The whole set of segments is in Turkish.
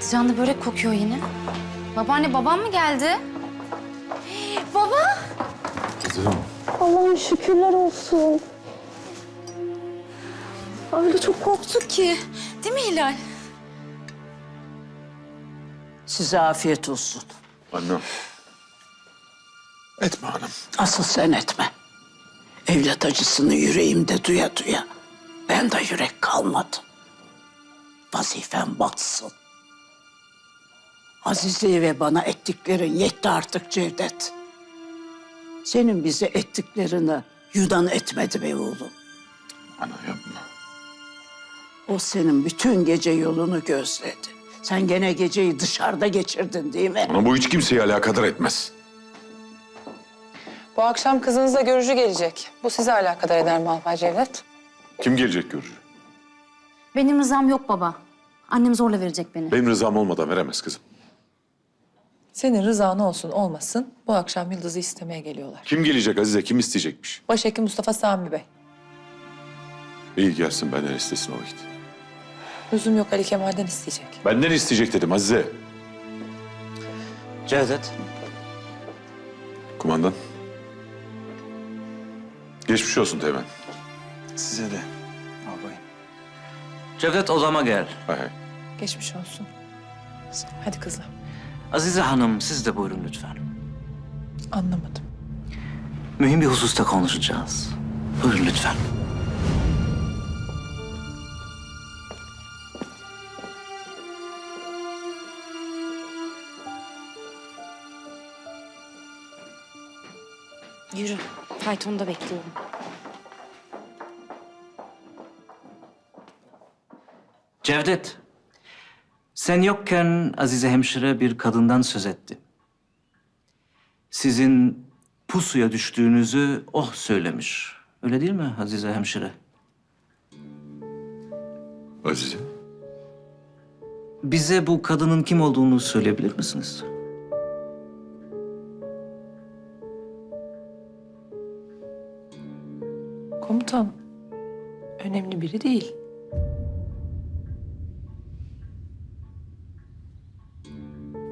Patlıcanlı börek kokuyor yine. Babaanne babam mı geldi? Baba! Kızım. Allah'ım şükürler olsun. Öyle çok korktuk ki. Değil mi Hilal? Size afiyet olsun. Annem. Etme hanım. Asıl sen etme. Evlat acısını yüreğimde duya duya. Ben de yürek kalmadı. Vazifem batsın. Azize'ye ve bana ettiklerin yetti artık Cevdet. Senin bize ettiklerini Yunan etmedi be oğlum. Ana yapma. O senin bütün gece yolunu gözledi. Sen gene geceyi dışarıda geçirdin değil mi? Ana bu hiç kimseyi alakadar etmez. Bu akşam kızınızla görücü gelecek. Bu sizi alakadar eder mi Alpay Cevdet? Kim gelecek görücü? Benim rızam yok baba. Annem zorla verecek beni. Benim rızam olmadan veremez kızım. Senin rızan olsun olmasın bu akşam Yıldız'ı istemeye geliyorlar. Kim gelecek Azize? Kim isteyecekmiş? Başhekim Mustafa Sami Bey. İyi gelsin benden istesin o vakit. Lüzum yok Ali Kemal'den isteyecek. Benden isteyecek dedim Azize. Cevdet, Kumandan. Geçmiş olsun Teğmen. size de albayım. Cevdet odama gel. Hay hay. Geçmiş olsun. Hadi kızlar. Azize Hanım siz de buyurun lütfen. Anlamadım. Mühim bir hususta konuşacağız. Buyurun lütfen. Yürü. Faytonda bekliyorum. Cevdet, sen yokken Azize hemşire bir kadından söz etti. Sizin pusuya düştüğünüzü oh söylemiş. Öyle değil mi Azize hemşire? Azize. Bize bu kadının kim olduğunu söyleyebilir misiniz? Komutan önemli biri değil.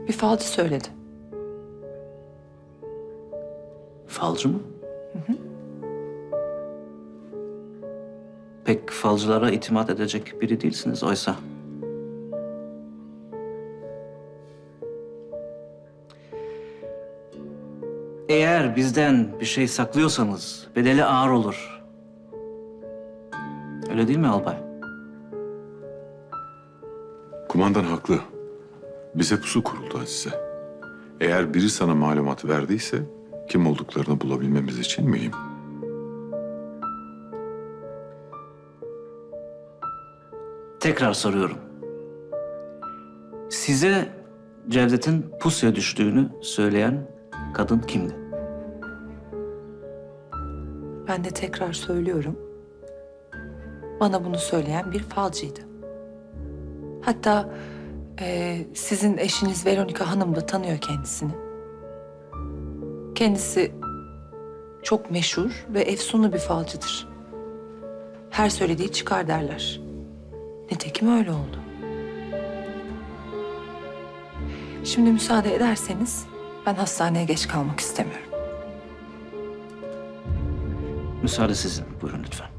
Bir falcı söyledi. Falcı mı? Pek falcılara itimat edecek biri değilsiniz oysa. Eğer bizden bir şey saklıyorsanız bedeli ağır olur. Öyle değil mi albay? Kumandan haklı. Bize pusu kuruldu Azize. Eğer biri sana malumat verdiyse kim olduklarını bulabilmemiz için mühim. Tekrar soruyorum. Size Cevdet'in pusuya düştüğünü söyleyen kadın kimdi? Ben de tekrar söylüyorum. Bana bunu söyleyen bir falcıydı. Hatta eee, sizin eşiniz Veronika Hanım da tanıyor kendisini. Kendisi çok meşhur ve efsunlu bir falcıdır. Her söylediği çıkar derler. Nitekim öyle oldu. Şimdi müsaade ederseniz ben hastaneye geç kalmak istemiyorum. Müsaade sizin. Buyurun lütfen.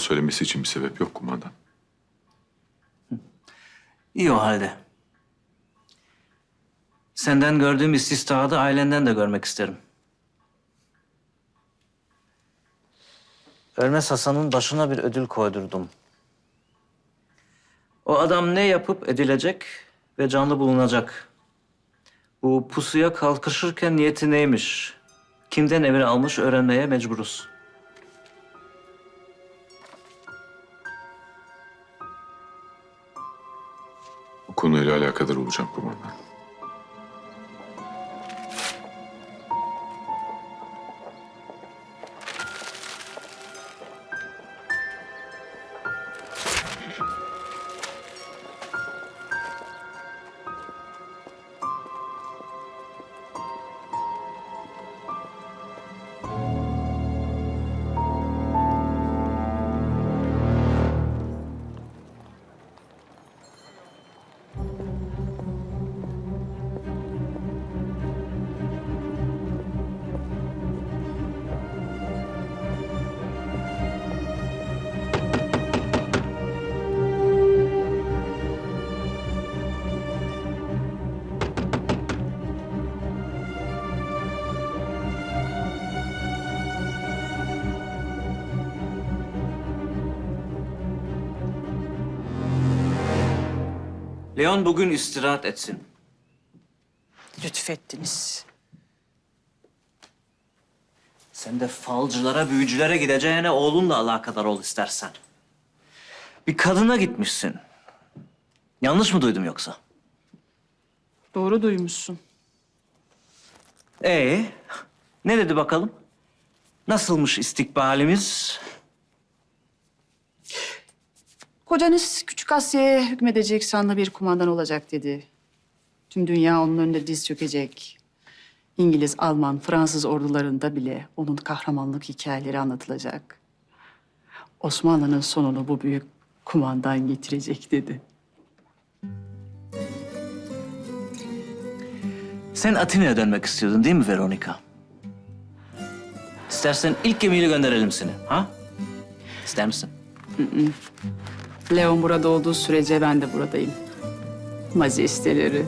Söylemesi için bir sebep yok kumandan. İyi o halde. Senden gördüğüm istisnağı da ailenden de görmek isterim. Ölmez Hasan'ın başına bir ödül koydurdum. O adam ne yapıp edilecek ve canlı bulunacak. Bu pusuya kalkışırken niyeti neymiş? Kimden emir almış öğrenmeye mecburuz. Konuyla alakadar olacağım kumandan. Leon bugün istirahat etsin. Lütfettiniz. Sen de falcılara, büyücülere gideceğine oğlunla alakadar ol istersen. Bir kadına gitmişsin. Yanlış mı duydum yoksa? Doğru duymuşsun. Ee, ne dedi bakalım? Nasılmış istikbalimiz? Kocanız Küçük Asya'ya hükmedecek sanlı bir kumandan olacak dedi. Tüm dünya onun önünde diz çökecek. İngiliz, Alman, Fransız ordularında bile onun kahramanlık hikayeleri anlatılacak. Osmanlı'nın sonunu bu büyük kumandan getirecek dedi. Sen Atina'ya dönmek istiyordun değil mi Veronica? İstersen ilk gemiyle gönderelim seni, ha? İster misin? Leon burada olduğu sürece ben de buradayım. Majesteleri.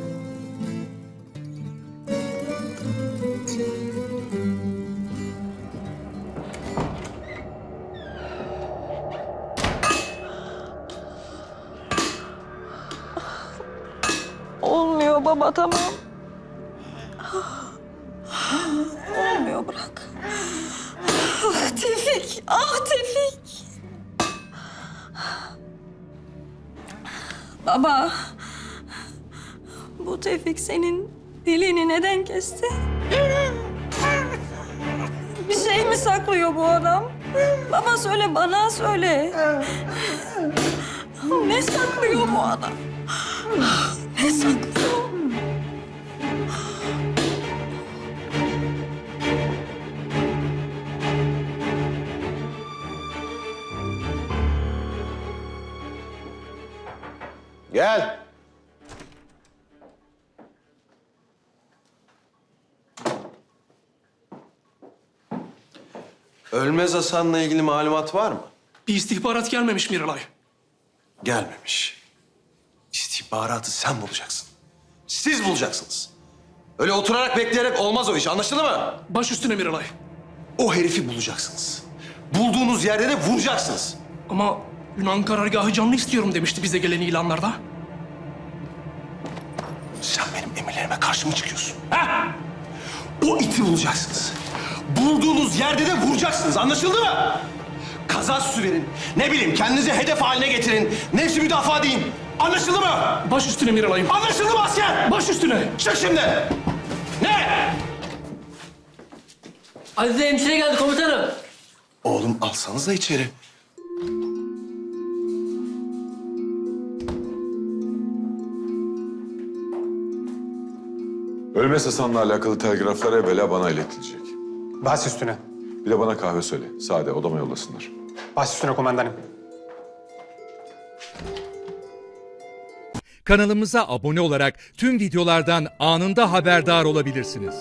Olmuyor baba tamam. Olmuyor bırak. Ah Tevfik, ah Tevfik. Baba, bu Tevfik senin dilini neden kesti? Bir şey mi saklıyor bu adam? Baba söyle bana söyle. Ne saklıyor bu adam? Ne saklıyor? Gel. Ölmez Hasan'la ilgili malumat var mı? Bir istihbarat gelmemiş Miralay. Gelmemiş. İstihbaratı sen bulacaksın. Siz bulacaksınız. Öyle oturarak bekleyerek olmaz o iş anlaşıldı mı? Baş üstüne Miralay. O herifi bulacaksınız. Bulduğunuz yerde de vuracaksınız. Ama Yunan karargahı canlı istiyorum demişti bize gelen ilanlarda. Emirlerime karşı mı çıkıyorsun? Ha? O iti bulacaksınız. Bulduğunuz yerde de vuracaksınız. Anlaşıldı mı? Kaza süsü verin. Ne bileyim kendinizi hedef haline getirin. Nefsi müdafaa deyin. Anlaşıldı mı? Baş üstüne Miralay'ım. Anlaşıldı mı asker? Baş üstüne. Çık şimdi. Ne? Azize hemşire geldi komutanım. Oğlum alsanız da içeri. Ölmez Hasan'la alakalı telgraflar evvela bana iletilecek. Baş üstüne. Bir de bana kahve söyle. Sade odama yollasınlar. Baş üstüne komandanım. Kanalımıza abone olarak tüm videolardan anında haberdar olabilirsiniz.